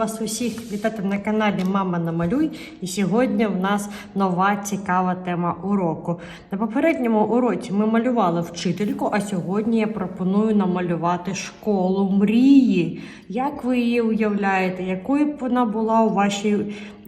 observação усіх вітати на каналі Мама Намалюй. І сьогодні в нас нова цікава тема уроку. На попередньому уроці ми малювали вчительку, а сьогодні я пропоную намалювати школу мрії. Як ви її уявляєте? Якою б вона була у вашій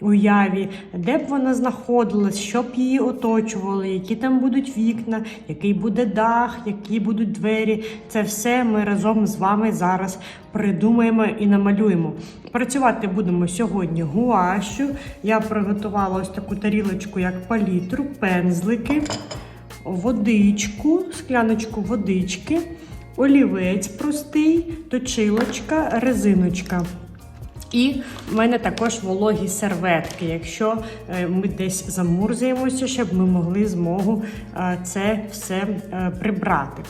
уяві, де б вона знаходилась, що б її оточували, які там будуть вікна, який буде дах, які будуть двері. Це все ми разом з вами зараз придумаємо і намалюємо. Працювати будемо сьогодні гуашю. Я приготувала ось таку тарілочку, як палітру, пензлики, водичку, скляночку водички, олівець простий, точилочка, резиночка. І в мене також вологі серветки, якщо е, ми десь замурзуємося, щоб ми могли змогу е, це все е, прибрати.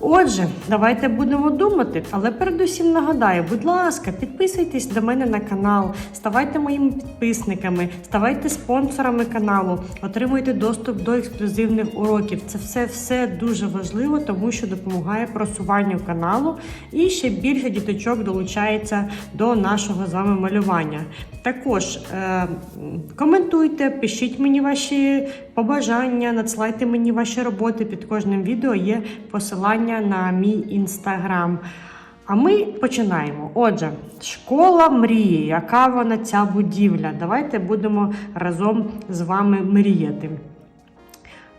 Отже, давайте будемо думати, але передусім нагадаю, будь ласка, підписуйтесь до мене на канал, ставайте моїми підписниками, ставайте спонсорами каналу, отримуйте доступ до ексклюзивних уроків. Це все все дуже важливо, тому що допомагає просуванню каналу і ще більше діточок долучається до нашого з вами малювання. Також е, коментуйте, пишіть мені ваші побажання, надсилайте мені ваші роботи. Під кожним відео є посилання на мій інстаграм. А ми починаємо. Отже, школа мрії. Яка вона ця будівля? Давайте будемо разом з вами мріяти.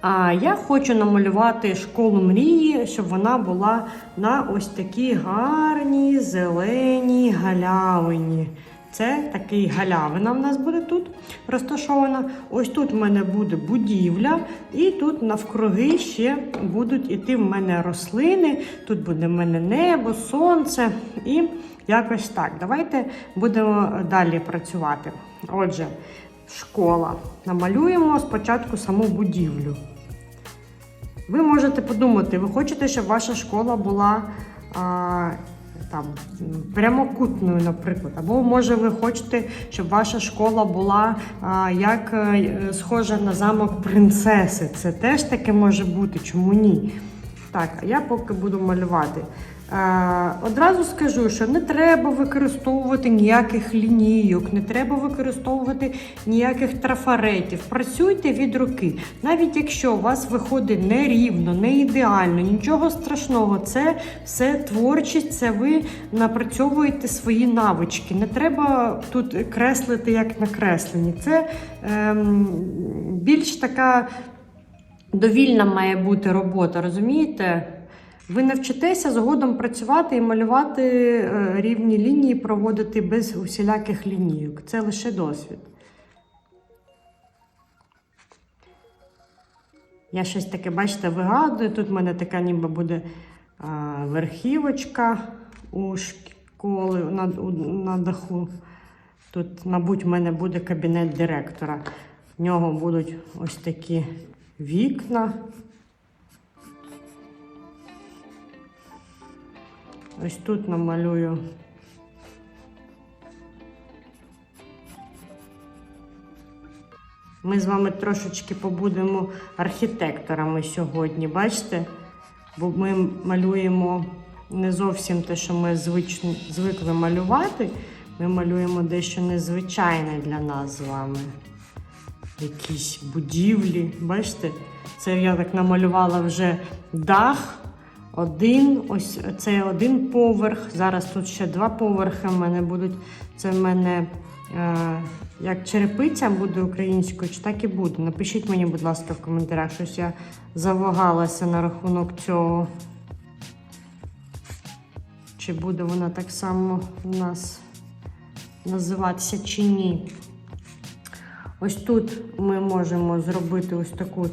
А я хочу намалювати школу мрії, щоб вона була на ось такій гарній зеленій галявині. Це такий галявина в нас буде тут розташована. Ось тут в мене буде будівля, і тут навкруги ще будуть іти в мене рослини. Тут буде в мене небо, сонце і якось так. Давайте будемо далі працювати. Отже, школа. Намалюємо спочатку саму будівлю. Ви можете подумати, ви хочете, щоб ваша школа була а, там, прямокутною, наприклад. Або, може, ви хочете, щоб ваша школа була а, як е, схожа на замок принцеси. Це теж таке може бути, чому ні? Так, а я поки буду малювати. Одразу скажу, що не треба використовувати ніяких лінійок, не треба використовувати ніяких трафаретів. Працюйте від руки. Навіть якщо у вас виходить нерівно, не ідеально, нічого страшного, це все творчість, це ви напрацьовуєте свої навички. Не треба тут креслити як на кресленні. Це ем, більш така довільна має бути робота, розумієте? Ви навчитеся згодом працювати і малювати е, рівні лінії, проводити без усіляких лінійок. Це лише досвід. Я щось таке, бачите, вигадую. Тут в мене така ніби буде а, верхівочка у школи на, у, на даху. Тут, мабуть, в мене буде кабінет директора. В нього будуть ось такі вікна. Ось тут намалюю. Ми з вами трошечки побудемо архітекторами сьогодні, бачите? Бо ми малюємо не зовсім те, що ми звично, звикли малювати. Ми малюємо дещо незвичайне для нас з вами. Якісь будівлі. Бачите? Це я так намалювала вже дах. Один, ось це один поверх. Зараз тут ще два поверхи в мене будуть. Це в мене е, як черепиця буде українською, чи так і буде. Напишіть мені, будь ласка, в коментарях, щось я завагалася на рахунок цього. Чи буде вона так само у нас називатися, чи ні. Ось тут ми можемо зробити ось таку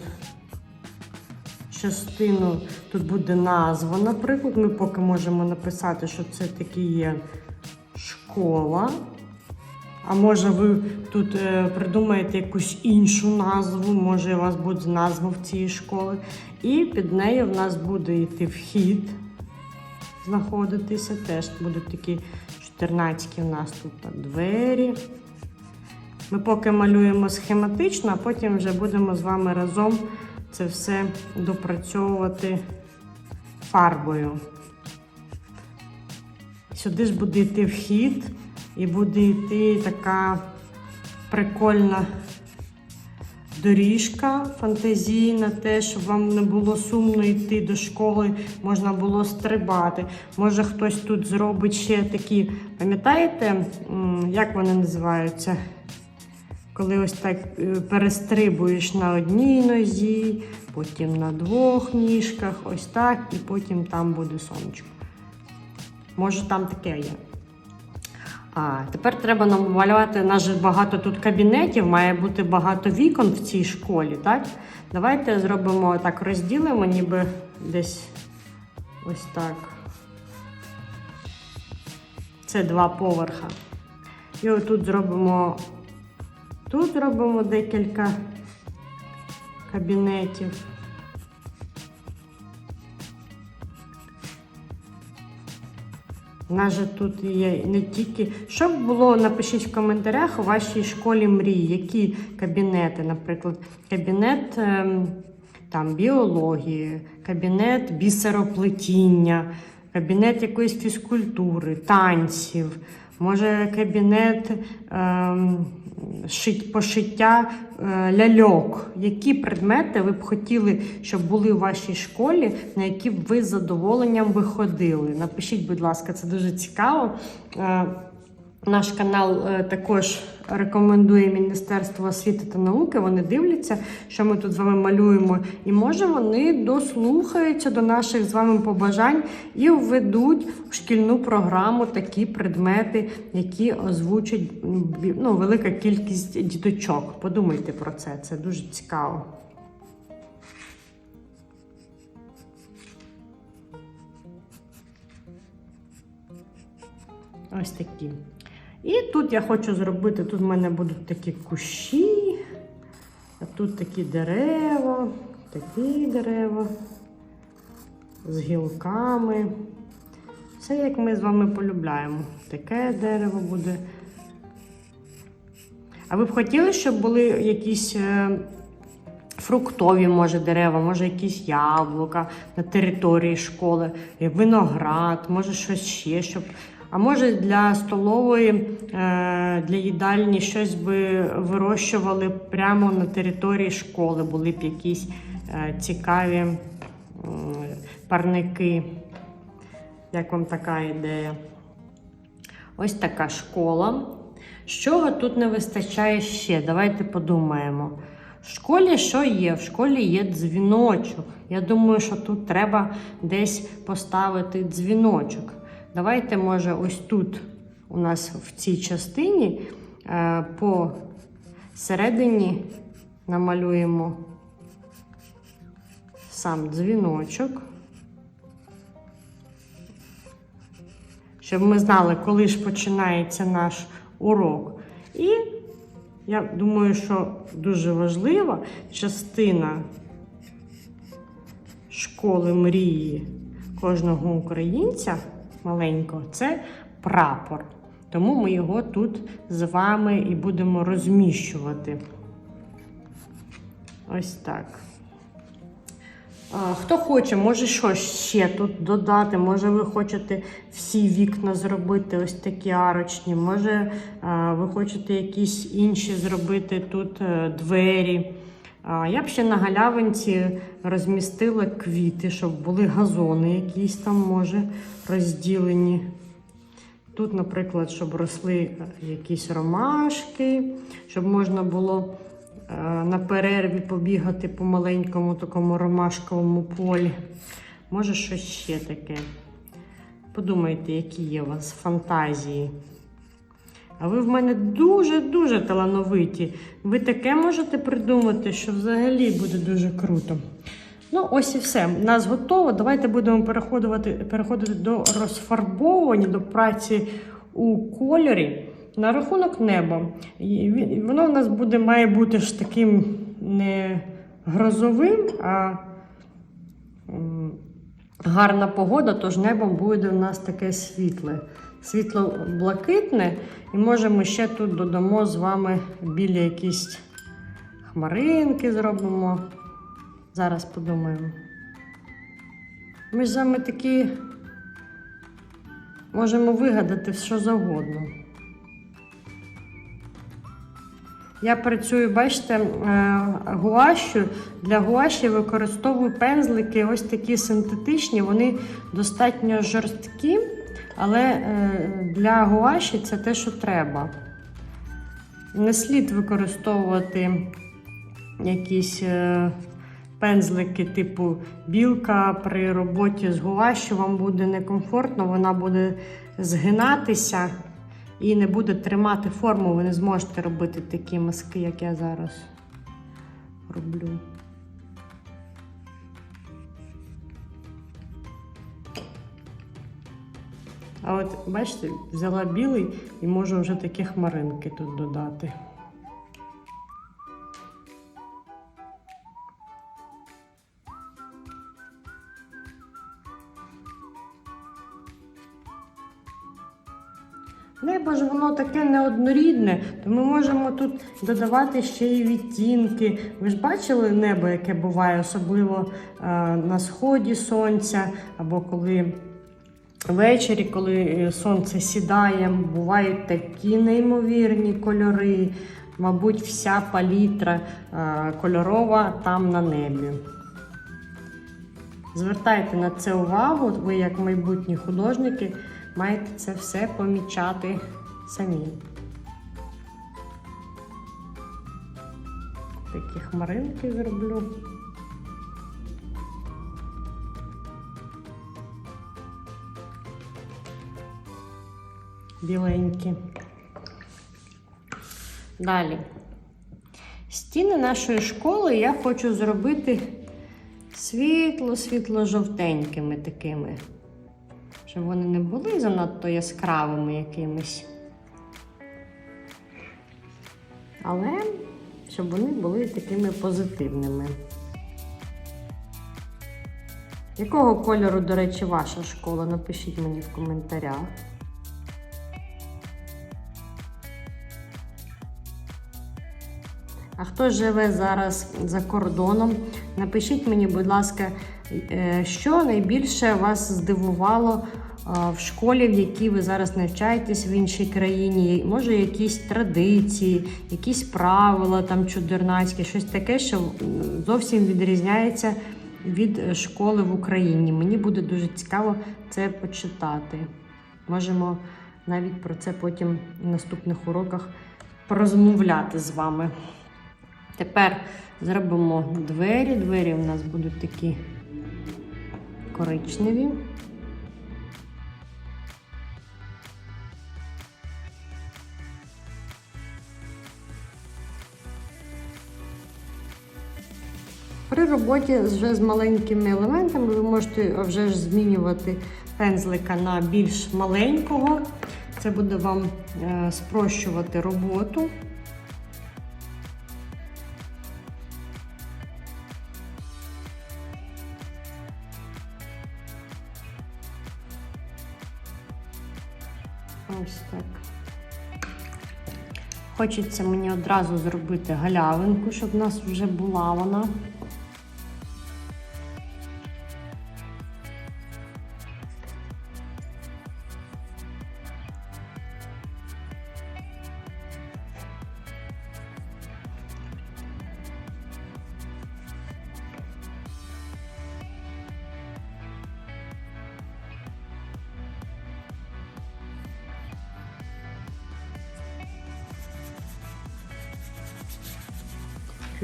частину, тут буде назва, наприклад. Ми поки можемо написати, що це таки є школа. А може ви тут е, придумаєте якусь іншу назву, може у вас буде назва в цій школи. І під нею в нас буде йти вхід, знаходитися. Теж будуть такі чотирнацькі у нас тут двері. Ми поки малюємо схематично, а потім вже будемо з вами разом це все допрацьовувати фарбою. Сюди ж буде йти вхід. І буде йти така прикольна доріжка фантазійна, те, щоб вам не було сумно йти до школи, можна було стрибати. Може хтось тут зробить ще такі, пам'ятаєте, як вони називаються? Коли ось так е, перестрибуєш на одній нозі, потім на двох ніжках, ось так, і потім там буде сонечко. Може, там таке є. А тепер треба намалювати. У нас же багато тут кабінетів, має бути багато вікон в цій школі, так? Давайте зробимо так, розділимо, ніби десь ось так. Це два поверха. І отут зробимо. Тут зробимо декілька кабінетів. У нас же тут є не тільки. Що б було, напишіть в коментарях у вашій школі мрії, які кабінети, наприклад, кабінет ем, там, біології, кабінет бісероплетіння, кабінет якоїсь фізкультури, танців, може кабінет ем, пошиття е, ляльок. Які предмети ви б хотіли, щоб були у вашій школі, на які б ви з задоволенням виходили? Напишіть, будь ласка, це дуже цікаво. Наш канал е, також рекомендує Міністерство освіти та науки. Вони дивляться, що ми тут з вами малюємо, і може вони дослухаються до наших з вами побажань і введуть в шкільну програму такі предмети, які озвучить ну, велика кількість діточок. Подумайте про це, це дуже цікаво. Ось такі. І тут я хочу зробити, тут в мене будуть такі кущі, а тут такі дерева, такі дерева з гілками. Все як ми з вами полюбляємо. Таке дерево буде. А ви б хотіли, щоб були якісь е, фруктові, може, дерева, може, якісь яблука на території школи, виноград, може щось ще, щоб. А може для столової, е, для їдальні щось би вирощували прямо на території школи, були б якісь е, цікаві парники. Як вам така ідея? Ось така школа. Що тут не вистачає ще? Давайте подумаємо. В школі що є? В школі є дзвіночок. Я думаю, що тут треба десь поставити дзвіночок. Давайте, може, ось тут у нас в цій частині е, по середині намалюємо сам дзвіночок. щоб ми знали, коли ж починається наш урок. І я думаю, що дуже важлива частина школи мрії кожного українця маленького це прапор. Тому ми його тут з вами і будемо розміщувати. Ось так. Хто хоче, може щось ще тут додати. Може, ви хочете всі вікна зробити ось такі арочні. Може, ви хочете якісь інші зробити тут е, двері. Я б ще на галявинці розмістила квіти, щоб були газони якісь там, може, розділені. Тут, наприклад, щоб росли е, якісь ромашки, щоб можна було е, на перерві побігати по маленькому такому ромашковому полі. Може, щось ще таке. Подумайте, які є у вас фантазії. А ви в мене дуже-дуже талановиті. Ви таке можете придумати, що взагалі буде дуже круто. Ну, ось і все. У нас готово. Давайте будемо переходити, переходити до розфарбовування, до праці у кольорі. На рахунок неба. І Воно у нас буде, має бути ж таким не грозовим, а гарна погода, тож небом буде у нас таке світле. Світло-блакитне, і може ми ще тут додамо з вами білі якісь хмаринки зробимо. Зараз подумаємо. Ми ж з вами такі можемо вигадати що завгодно. Я працюю, бачите, е, гуашю. Для гуаші використовую пензлики, ось такі синтетичні, вони достатньо жорсткі, але е, для гуаші це те, що треба. Не слід використовувати якісь е, пензлики типу білка при роботі з гуашю вам буде некомфортно, вона буде згинатися і не буде тримати форму. Ви не зможете робити такі мазки, як я зараз роблю. А от бачите, взяла білий і можу вже такі хмаринки тут додати. Небо ж воно таке неоднорідне, то ми можемо тут додавати ще й відтінки. Ви ж бачили небо, яке буває, особливо е, на сході сонця, або коли ввечері, коли е, сонце сідає, бувають такі неймовірні кольори. Мабуть, вся палітра е, кольорова там на небі. Звертайте на це увагу, ви, як майбутні художники, маєте це все помічати самі. Такі хмаринки зроблю. Біленькі. Далі. Стіни нашої школи я хочу зробити світло-світло-жовтенькими такими, щоб вони не були занадто яскравими якимись. Але щоб вони були такими позитивними. Якого кольору, до речі, ваша школа? Напишіть мені в коментарях. А хто живе зараз за кордоном? Напишіть мені, будь ласка, е, що найбільше вас здивувало е, в школі, в якій ви зараз навчаєтесь в іншій країні? Може, якісь традиції, якісь правила там чудернацькі, щось таке, що зовсім відрізняється від школи в Україні. Мені буде дуже цікаво це почитати. Можемо навіть про це потім в наступних уроках порозмовляти з вами. Тепер зробимо двері. Двері у нас будуть такі коричневі. При роботі вже з маленькими елементами ви можете вже ж змінювати пензлика на більш маленького. Це буде вам е, спрощувати роботу. Хочеться мені одразу зробити галявинку, щоб в нас вже була вона.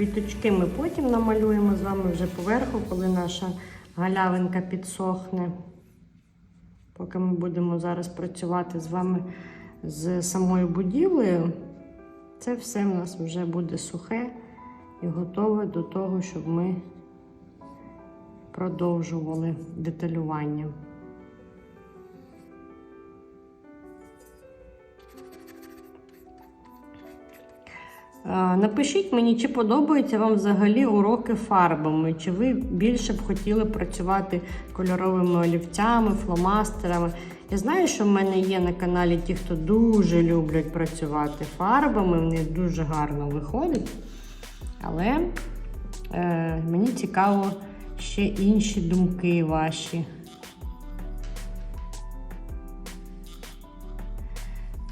Квіточки ми потім намалюємо з вами вже поверху, коли наша галявинка підсохне. Поки ми будемо зараз працювати з вами з самою будівлею, це все в нас вже буде сухе і готове до того, щоб ми продовжували деталювання. Напишіть мені, чи подобаються вам взагалі уроки фарбами, чи ви більше б хотіли працювати кольоровими олівцями, фломастерами. Я знаю, що в мене є на каналі ті, хто дуже люблять працювати фарбами, в них дуже гарно виходить. Але е, мені цікаво ще інші думки ваші.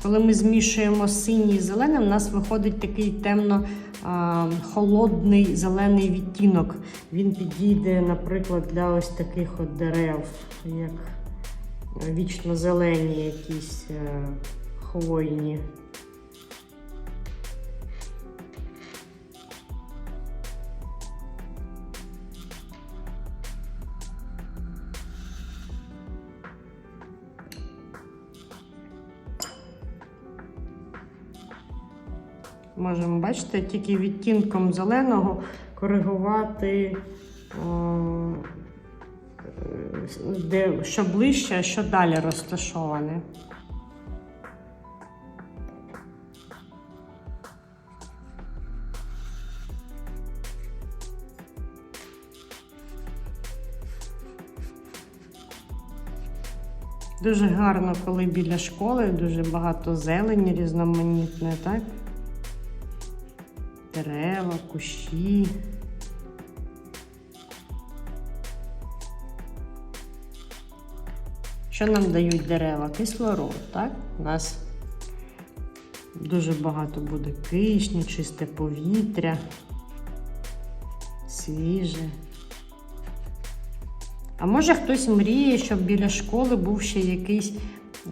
Коли ми змішуємо синій і зелений, у нас виходить такий темно холодний зелений відтінок. Він підійде, наприклад, для ось таких от дерев, як вічно зелені якісь е, хвойні. Можемо бачите, тільки відтінком зеленого коригувати, де що ближче, що далі розташоване. Дуже гарно, коли біля школи дуже багато зелені різноманітної, так? Дерева, кущі. Що нам дають дерева? Кислород, так? У нас дуже багато буде кишні, чисте повітря, свіже. А може хтось мріє, щоб біля школи був ще якийсь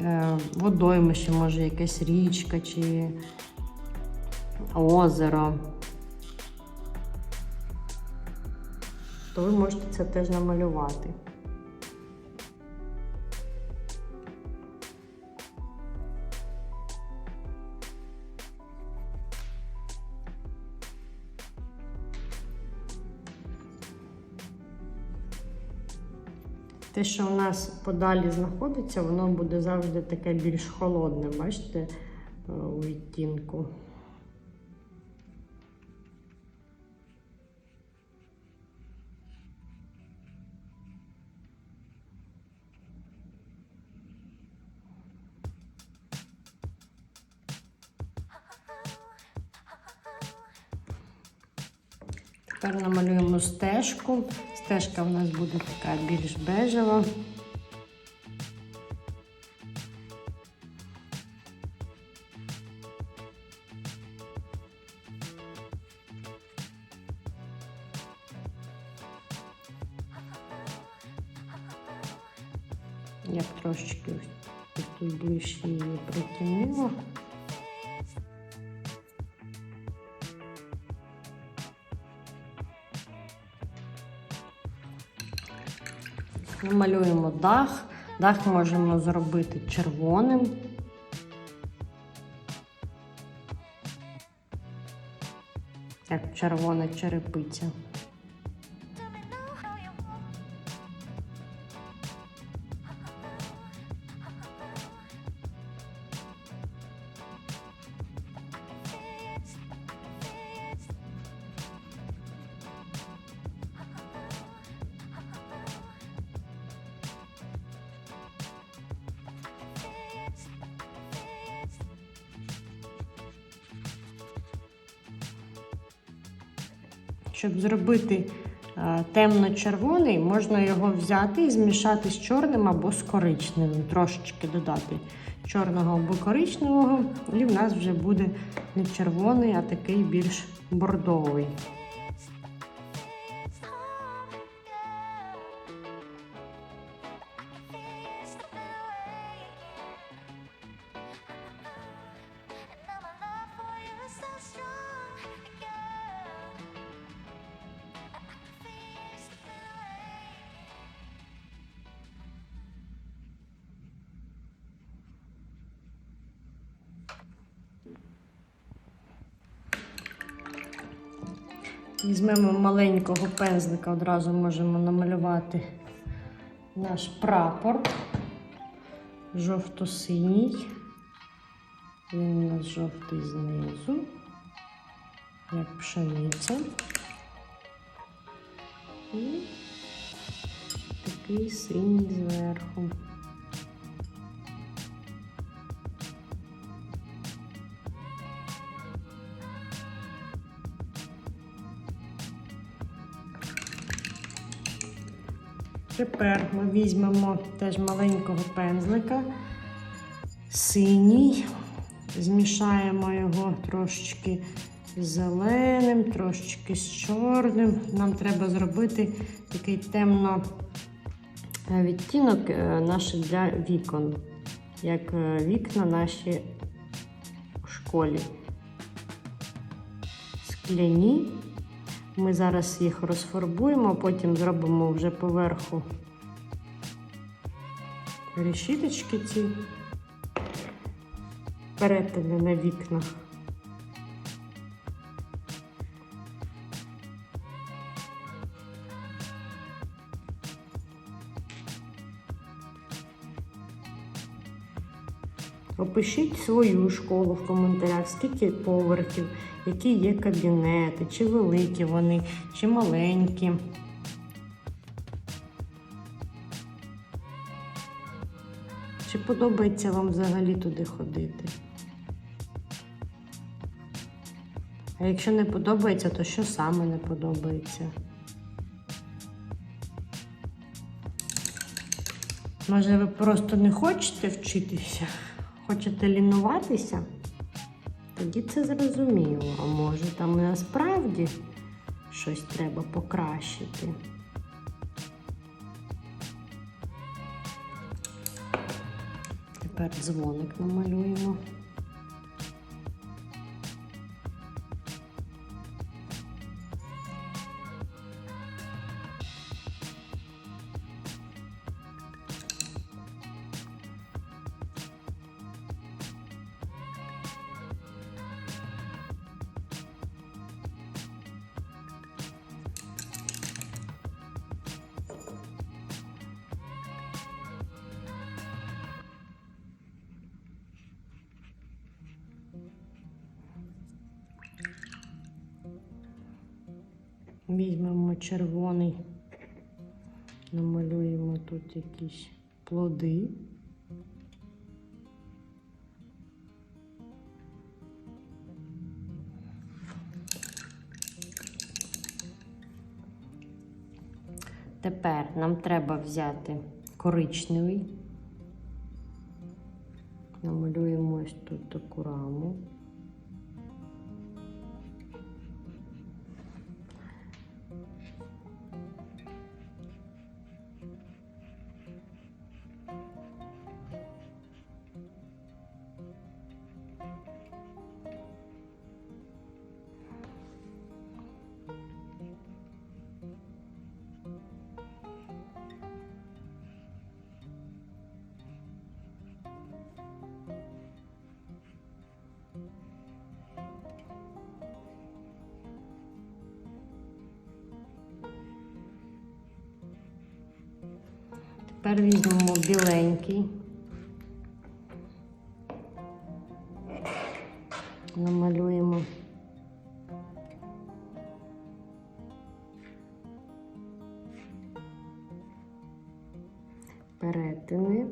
е, водоймище, може якась річка чи озеро. То ви можете це теж намалювати. Те, що у нас подалі знаходиться, воно буде завжди таке більш холодне, бачите, е, у відтінку. Стежку. Стежка у нас буде така більш бежева. Намалюємо дах. Дах можемо зробити червоним. Як червона черепиця. Щоб зробити е, темно-червоний, можна його взяти і змішати з чорним або з коричневим. Трошечки додати чорного або коричневого, і в нас вже буде не червоний, а такий більш бордовий. Візьмемо маленького пензлика, одразу можемо намалювати наш прапор жовто-синій. Він у нас жовтий знизу, як пшениця. І такий синій зверху. Тепер ми візьмемо теж маленького пензлика, синій, Змішаємо його трошечки з зеленим, трошечки з чорним. Нам треба зробити такий темно е, відтінок е, наш для вікон, як е, вікна наші у школі. Скляні. Ми зараз їх розфарбуємо, потім зробимо вже поверху решіточки ці перетини на вікнах. Опишіть свою школу в коментарях, скільки поверхів, які є кабінети, чи великі вони, чи маленькі. Чи подобається вам взагалі туди ходити? А якщо не подобається, то що саме не подобається? Може, ви просто не хочете вчитися? Хочете лінуватися? Тоді це зрозуміло. А може там насправді щось треба покращити. Тепер дзвоник намалюємо. Візьмемо червоний, намалюємо тут якісь плоди. Тепер нам треба взяти коричневий. Намалюємо ось тут таку раму. Тепер візьмемо біленький. Намалюємо. Перетини.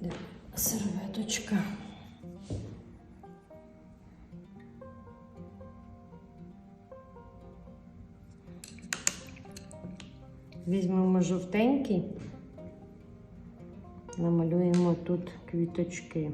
Де серветочка. Візьмемо жовтенький, намалюємо тут квіточки.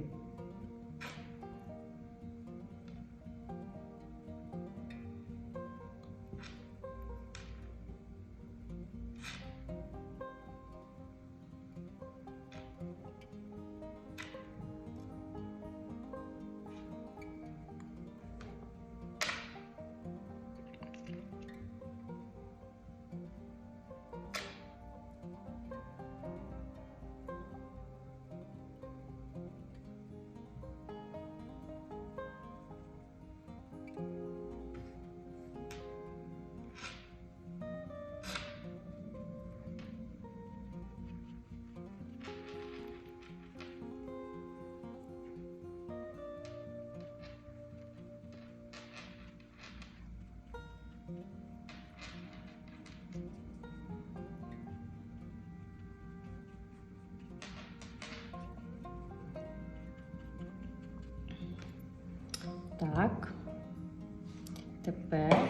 Тепер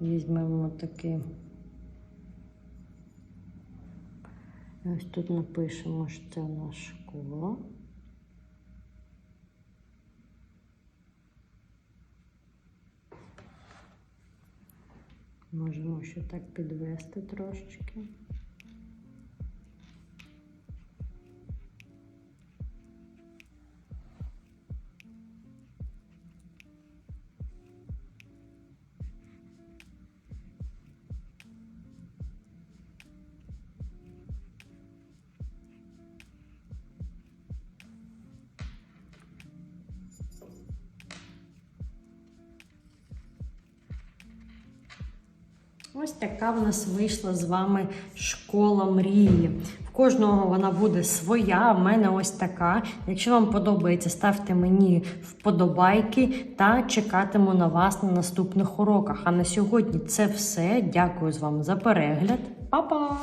візьмемо такий. Ось тут напишемо, що це наша школа. Можемо ще так підвести трошечки. Ось така в нас вийшла з вами школа мрії. В кожного вона буде своя, в мене ось така. Якщо вам подобається, ставте мені вподобайки та чекатиму на вас на наступних уроках. А на сьогодні це все. Дякую з вами за перегляд. Па-па!